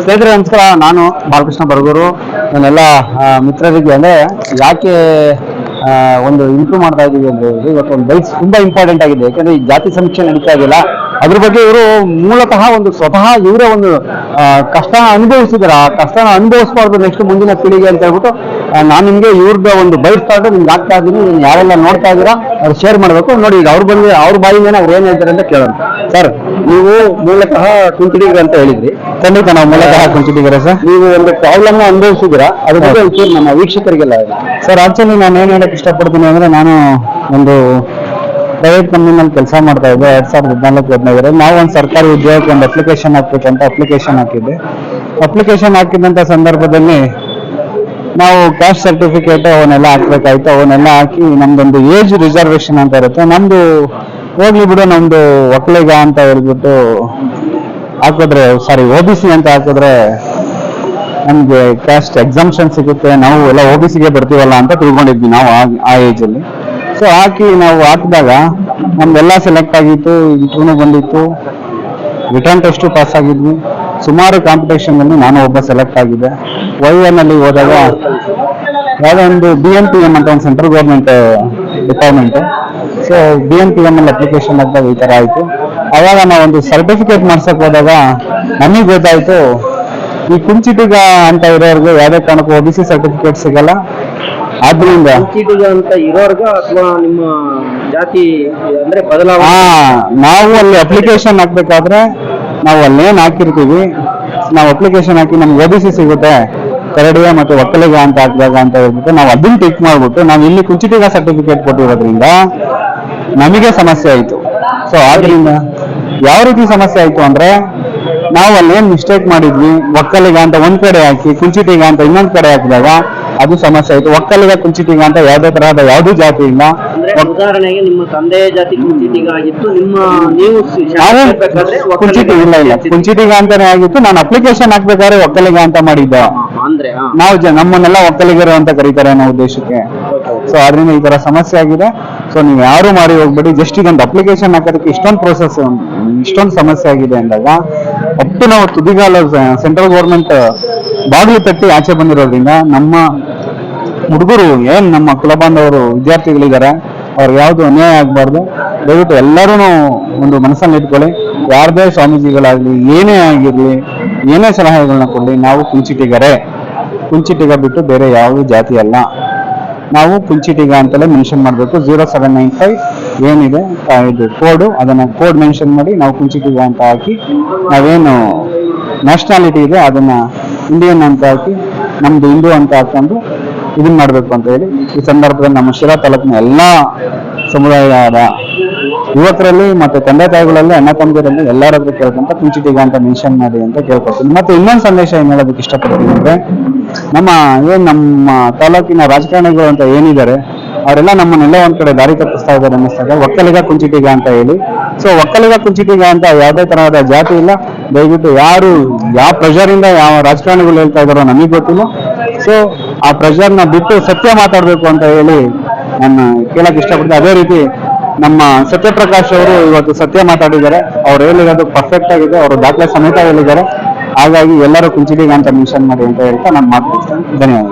ಸ್ನೇಹಿತರೆ, ನಮಸ್ಕಾರ. ನಾನು ಬಾಲಕೃಷ್ಣ ಬರಗೂರು. ನನ್ನೆಲ್ಲ ಮಿತ್ರರಿಗೆ ಅಂದ್ರೆ ಯಾಕೆ ಒಂದು ಇಂಪ್ರೂವ್ ಮಾಡ್ತಾ ಇದ್ದೀವಿ ಅಂದ್ರೆ ಇವತ್ತು ಒಂದು ಬೈಕ್ಸ್ ತುಂಬಾ ಇಂಪಾರ್ಟೆಂಟ್ ಆಗಿದೆ. ಯಾಕಂದ್ರೆ ಈ ಜಾತಿ ಸಮೀಕ್ಷೆ ನಡೀತಾ ಇದೆಯಲ್ಲ, ಅದ್ರ ಬಗ್ಗೆ ಇವರು ಮೂಲತಃ ಒಂದು ಸ್ವತಃ ಇವರೇ ಒಂದು ಕಷ್ಟ ಅನುಭವಿಸಿದಾರೆ. ಆ ಕಷ್ಟನ ಅನುಭವಿಸಬಾರ್ದು ನೆಕ್ಸ್ಟ್ ಮುಂದಿನ ಪೀಳಿಗೆ ಅಂತ ಹೇಳ್ಬಿಟ್ಟು ನಾನು ನಿಮ್ಗೆ ಇವ್ರದ್ದು ಒಂದು ಬೈಕ್ ಕಾರ್ಡ್ ನಿಮ್ಗೆ ಹಾಕ್ತಾ ಇದ್ದೀನಿ ನೀವು ಯಾರೆಲ್ಲ ನೋಡ್ತಾ ಇದ್ದೀರಾ ಅವ್ರು ಶೇರ್ ಮಾಡಬೇಕು. ನೋಡಿ ಈಗ ಅವ್ರು ಬಂದು ಅವ್ರ ಬಾಯಿಂದೇನೆ ಅವ್ರು ಏನ್ ಹೇಳ್ತಾರೆ ಅಂತ ಕೇಳೋಣ. ಸರ್ ನೀವು ಮೂಲತಃ ಕುಂಚಿಡಿಗರು ಅಂತ ಹೇಳಿದ್ರಿ. ಖಂಡಿತ ನಾವು ಮೂಲತಃ ಕುಂಚಿಡಿಗರ ಸರ್. ನೀವು ಒಂದು ಪ್ರಾಬ್ಲಮ್ ಅನುಭವಿಸಿದ್ರ ಅದ್ರ ಬಗ್ಗೆ ಒಂಚೂರು ನಮ್ಮ ವೀಕ್ಷಕರಿಗೆಲ್ಲ ಸರ್ ಆಕ್ಚುಲಿ ನಾನು ಏನ್ ಹೇಳಕ್ ಇಷ್ಟಪಡ್ತೀನಿ ಅಂದ್ರೆ ನಾನು ಒಂದು ಪ್ರೈವೇಟ್ ಕಂಪ್ನಿನಲ್ಲಿ ಕೆಲಸ ಮಾಡ್ತಾ ಇದ್ದೆ ಎರಡ್ ಸಾವಿರದ ಹದಿನಾಲ್ಕು ಹದಿನೈದರಲ್ಲಿ ನಾವು ಒಂದು ಸರ್ಕಾರಿ ಉದ್ಯೋಗಕ್ಕೆ ಒಂದು ಅಪ್ಲಿಕೇಶನ್ ಹಾಕ್ಬೇಕಂತ ಅಪ್ಲಿಕೇಶನ್ ಹಾಕಿದ್ದೆ. ಅಪ್ಲಿಕೇಶನ್ ಹಾಕಿದಂತ ಸಂದರ್ಭದಲ್ಲಿ ನಾವು ಕ್ಯಾಸ್ಟ್ ಸರ್ಟಿಫಿಕೇಟ್ ಅವನ್ನೆಲ್ಲ ಹಾಕ್ಬೇಕಾಯ್ತು. ಅವನ್ನೆಲ್ಲ ಹಾಕಿ ನಮ್ದೊಂದು ಏಜ್ ರಿಸರ್ವೇಶನ್ ಅಂತ ಇರುತ್ತೆ. ನಮ್ದು ಹೋಗ್ಲಿ ಬಿಡು, ನಮ್ದು ಒಕ್ಕಲಿಗ ಅಂತ ಹೇಳ್ಬಿಟ್ಟು ಹಾಕಿದ್ರೆ ಸಾರಿ ಒ ಬಿ ಸಿ ಅಂತ ಹಾಕಿದ್ರೆ ನಮ್ಗೆ ಕ್ಯಾಸ್ಟ್ ಎಕ್ಸಾಮ್ಷನ್ ಸಿಗುತ್ತೆ. ನಾವು ಎಲ್ಲ ಓ ಬಿ ಸಿಗೆ ಬರ್ತೀವಲ್ಲ ಅಂತ ತಿಳ್ಕೊಂಡಿದ್ವಿ ನಾವು ಆ- ಏಜ್ ಅಲ್ಲಿ. ಸೊ ಹಾಕಿ ನಾವು ಹಾಕಿದಾಗ ನಮ್ದೆಲ್ಲ ಸೆಲೆಕ್ಟ್ ಆಗಿತ್ತು ಇಂಟರ್ವ್ಯೂ ಬಂದಿತ್ತು. ರಿಟರ್ನ್ ಟೆಸ್ಟ್ ಪಾಸ್ ಆಗಿದ್ವಿ. ಸುಮಾರು ಕಾಂಪಿಟೇಷನ್ ಅಲ್ಲಿ ನಾನು ಒಬ್ಬ ಸೆಲೆಕ್ಟ್ ಆಗಿದ್ದೆ. ವೈ ಎನ್ ಅಲ್ಲಿ ಹೋದಾಗ ಯಾವುದೋ ಒಂದು ಬಿ ಎಂ ಪಿ ಎಂ ಅಂತ ಒಂದು central government department so B N P M ಅಲ್ಲಿ ಅಪ್ಲಿಕೇಶನ್ ಹಾಕಿದಾಗ ಈ ತರ ಆಯ್ತು. ಅವಾಗ ನಾವು ಒಂದು ಸರ್ಟಿಫಿಕೇಟ್ ಮಾಡ್ಸಕ್ ಹೋದಾಗ ನಮಗೆ ಗೊತ್ತಾಯ್ತು ಈ ಕುಂಚಿಟಿಗ ಅಂತ ಇರೋರ್ಗೆ ಯಾವುದೇ ಕಾರಣಕ್ಕೂ ಒ ಬಿ ಸಿ ಸರ್ಟಿಫಿಕೇಟ್ ಸಿಗಲ್ಲ. ಆದ್ರಿಂದ ಅಂತ ಇರೋರ್ಗ ಅಥವಾ ನಿಮ್ಮ ಜಾತಿ ಅಂದ್ರೆ ಬದಲಾವಣೆ? ನಾವು ಅಲ್ಲಿ ಅಪ್ಲಿಕೇಶನ್ ಹಾಕ್ಬೇಕಾದ್ರೆ ನಾವು ಏನು ಹಾಕಿರ್ತೀವಿ? ನಾವು ಅಪ್ಲಿಕೇಶನ್ ಹಾಕಿ ನಮ್ಗೆ ಬಿ ಸಿ ಸಿಗುತ್ತೆ. ಕರಡಿಯ ಮತ್ತು ಒಕ್ಕಲಿಗ ಅಂತ ಹಾಕಿದಾಗ ಅಂತ ಹೇಳ್ಬಿಟ್ಟು ನಾವು ಅದನ್ನ ಟಿಕ್ ಮಾಡ್ಬಿಟ್ಟು ನಾವು ಇಲ್ಲಿ ಕುಂಚಿಟಿಗ ಸರ್ಟಿಫಿಕೇಟ್ ಕೊಟ್ಟಿರೋದ್ರಿಂದ ನಮಗೆ ಸಮಸ್ಯೆ ಆಯ್ತು. ಸೊ ಆದ್ರಿಂದ ಯಾವ ರೀತಿ ಸಮಸ್ಯೆ ಆಯ್ತು ಅಂದ್ರೆ ನಾವು ಅಲ್ಲಿ ಏನ್ ಮಿಸ್ಟೇಕ್ ಮಾಡಿದ್ವಿ? ಒಕ್ಕಲಿಗ ಅಂತ ಒಂದ್ ಕಡೆ ಹಾಕಿ, ಕುಂಚಿಟಿಗ ಅಂತ ಇನ್ನೊಂದ್ ಕಡೆ ಹಾಕಿದಾಗ ಅದು ಸಮಸ್ಯೆ ಆಯ್ತು. ಒಕ್ಕಲಿಗ ಕುಂಚಿಟಿಗ ಅಂತ ಯಾವುದೇ ತರಹದ ಯಾವುದೂ ಜಾತಿ ಇಲ್ಲ. ಅಂದ್ರೆ ಉದಾಹರಣೆಗೆ ನಿಮ್ಮ ತಂದೆಯ ಜಾತಿ ಕುಂಚಿಟಿಗ ಆಗಿತ್ತು ನಿಮ್ಮ ನೀವು ಸಿ- ಶಾಲೆ ನಾವು ಕುಂಚಿಟಿ ಇಲ್ಲ ಇಲ್ಲ. ಕುಂಚಿಟಿಗ ಅಂತಾನೆ ಆಗಿತ್ತು. ನಾನು ಅಪ್ಲಿಕೇಶನ್ ಹಾಕ್ಬೇಕಾದ್ರೆ ಒಕ್ಕಲಿಗ ಅಂತ ಮಾಡಿದ್ದ. ಅಂದ್ರೆ ಹಾ. ನಾವು ಜ- ನಮ್ಮನ್ನೆಲ್ಲ ಒಕ್ಕಲಿಗರು ಅಂತ ಕರೀತಾರೆ ಅನ್ನೋ ಉದ್ದೇಶಕ್ಕೆ. ಸೊ ಅದರಿಂದ ಈ ತರ ಸಮಸ್ಯೆ ಆಗಿದೆ. ಸೊ ನೀವು ಯಾರು ಮಾಡಿ ಹೋಗ್ಬೇಡಿ. ಜಸ್ಟ್ ಇದೊಂದು ಅಪ್ಲಿಕೇಶನ್ ಹಾಕೋದಕ್ಕೆ ಇಷ್ಟೊಂದು ಪ್ರೋಸೆಸ್ ಇಷ್ಟೊಂದು ಸಮಸ್ಯೆ ಆಗಿದೆ ಅಂದಾಗ ಅಪ್ ನಾವು ತುದಿಗಾಲ ಸೆಂಟ್ರಲ್ ಗೌರ್ಮೆಂಟ್ ಬಾಗಿಲು ತಟ್ಟಿ ಆಚೆ ಬಂದಿರೋದ್ರಿಂದ ನಮ್ಮ ಹುಡುಗರು, ಏನ್ ನಮ್ಮ ಕುಲ ಬಾಂಧವರು, ವಿದ್ಯಾರ್ಥಿಗಳಿದ್ದಾರೆ, ಅವ್ರಿಗೆ ಯಾವುದು ಅನ್ಯಾಯ ಆಗಬಾರ್ದು, ದಯವಿಟ್ಟು ಎಲ್ಲರೂ ಒಂದು ಮನಸ್ಸಲ್ಲಿ ಇಟ್ಕೊಳ್ಳಿ. ಯಾರದೇ ಸ್ವಾಮೀಜಿಗಳಾಗ್ಲಿ, ಏನೇ ಆಗಿರ್ಲಿ, ಏನೇ ಸಲಹೆಗಳನ್ನ ಕೊಡಲಿ, ನಾವು ಕುಂಚಿಟಿಗರೇ. ಕುಂಚಿಟಿಗ ಬಿಟ್ಟು ಬೇರೆ ಯಾವ ಜಾತಿ ಅಲ್ಲ. ನಾವು ಕುಂಚಿಟಿಗ ಅಂತಲೇ ಮೆನ್ಷನ್ ಮಾಡಬೇಕು. ಜೀರೋ ಸೆವೆನ್ ನೈನ್ ಫೈವ್ ಏನಿದೆ ಇದು ಕೋಡು ಅದನ್ನು ಕೋಡ್ ಮೆನ್ಷನ್ ಮಾಡಿ ನಾವು ಕುಂಚಿಟಿಗ ಅಂತ ಹಾಕಿ, ನಾವೇನು ನ್ಯಾಷನಾಲಿಟಿ ಇದೆ, ಅದನ್ನು ಇಂಡಿಯನ್ ಅಂತ ಹಾಕಿ, ನಮ್ದು ಹಿಂದೂ ಅಂತ ಹಾಕೊಂಡು ಇದನ್ನ ಮಾಡಬೇಕು ಅಂತ ಹೇಳಿ ಈ ಸಂದರ್ಭದಲ್ಲಿ ನಮ್ಮ ಶಿರಾ ತಾಲೂಕಿನ ಎಲ್ಲಾ ಸಮುದಾಯದ ಯುವಕರಲ್ಲಿ ಮತ್ತೆ ತಂದೆ ತಾಯಿಗಳಲ್ಲಿ, ಅಣ್ಣ ತಮ್ಮದಿರಲ್ಲಿ ಎಲ್ಲರ ಹತ್ರ ಕೇಳ್ಕೊಂತ ಕುಂಚಿಟಿಗ ಅಂತ ಮೆನ್ಷನ್ ಮಾಡಿ ಅಂತ ಕೇಳ್ಕೊತೀನಿ ಮತ್ತೆ ಇನ್ನೊಂದು ಸಂದೇಶ ಏನ್ ಹೇಳೋದಕ್ಕೆ ಇಷ್ಟಪಡ್ತೀನಿ ಅಂದ್ರೆ, ನಮ್ಮ ಏನ್ ನಮ್ಮ ತಾಲೂಕಿನ ರಾಜಕಾರಣಿಗಳು ಅಂತ ಏನಿದ್ದಾರೆ, ಅವರೆಲ್ಲ ನಮ್ಮನ್ನೆಲ್ಲ ಒಂದ್ ಕಡೆ ದಾರಿ ತಪ್ಪಿಸ್ತಾ ಇದ್ದಾರೆ ಅನ್ನಿಸ್ದಾಗ ಒಕ್ಕಲಿಗ ಕುಂಚಿಟಿಗ ಅಂತ ಹೇಳಿ. ಸೊ ಒಕ್ಕಲಿಗ ಕುಂಚಿಟಿಗ ಅಂತ ಯಾವುದೇ ತರಹದ ಜಾತಿ ಇಲ್ಲ. ದಯವಿಟ್ಟು ಯಾರು, ಯಾವ ಪ್ರೆಷರ್ ಇಂದ ಯಾವ ರಾಜಕಾರಣಿಗಳು ಹೇಳ್ತಾ ಇದಾರೋ ನಮಗ್ ಗೊತ್ತಿಲ್ಲ. ಸೊ ಆ ಪ್ರೆಷರ್ನ ಬಿಟ್ಟು ಸತ್ಯ ಮಾತಾಡಬೇಕು ಅಂತ ಹೇಳಿ ನಾನು ಕೇಳಕ್ ಇಷ್ಟಪಡ್ತೀನಿ. ಅದೇ ರೀತಿ ನಮ್ಮ ಸತ್ಯಪ್ರಕಾಶ್ ಅವರು ಇವತ್ತು ಸತ್ಯ ಮಾತಾಡಿದ್ದಾರೆ. ಅವ್ರು ಹೇಳಿರೋದು ಪರ್ಫೆಕ್ಟ್ ಆಗಿದೆ. ಅವರು ದಾಖಲೆ ಸಮೇತ ಹೇಳಿದ್ದಾರೆ. ಹಾಗಾಗಿ ಎಲ್ಲರೂ ಕುಂಚಿಟಿಗೆ ಅಂತ ಮೆನ್ಷನ್ ಮಾಡಿ ಅಂತ ಹೇಳ್ತಾ ನಾನು ಮಾತಾಡ್ತೀನಿ ಧನ್ಯವಾದ